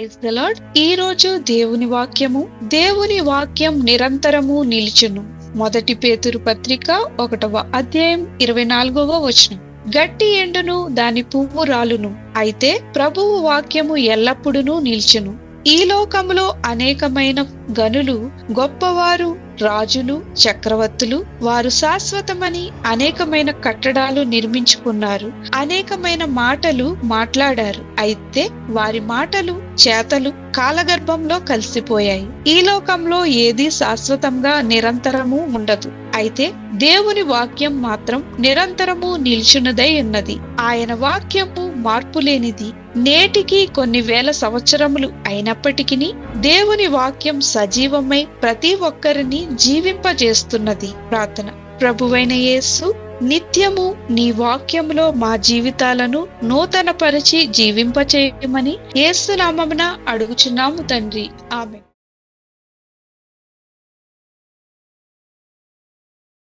Praise the ఈ రోజు దేవుని వాక్యము దేవుని వాక్యం నిరంతరము నిలుచును. మొదటి పేతురు పత్రిక ఒకటవ అధ్యాయం ఇరవై నాలుగవ వచనం. గట్టి ఎండును దాని పువ్వు రాలును అయితే ప్రభువు వాక్యము ఎల్లప్పుడూ నిల్చును. ఈ లోకములో అనేకమైన గనులు గొప్పవారు రాజులు చక్రవర్తులు వారు శాశ్వతమని అనేకమైన కట్టడాలు నిర్మించుకున్నారు. అనేకమైన మాటలు మాట్లాడారు. అయితే వారి మాటలు చేతలు కాలగర్భంలో కలిసిపోయాయి. ఈ లోకంలో ఏది శాశ్వతంగా నిరంతరము ఉండదు. అయితే దేవుని వాక్యం మాత్రం నిరంతరము నిల్చున్నదై ఉన్నది. ఆయన వాక్యము మార్పు లేనిది నేటికి కొన్ని వేల సంవత్సరములు అయినప్పటికీ దేవుని వాక్యం సజీవమై ప్రతి ఒక్కరిని జీవింపజేస్తున్నది ప్రార్థన. ప్రభువైన యేసు నిత్యము నీ వాక్యములో మా జీవితాలను నూతనపరిచి జీవింపచేయమని ఏసునామమున అడుగుచున్నాము తండ్రి. ఆమె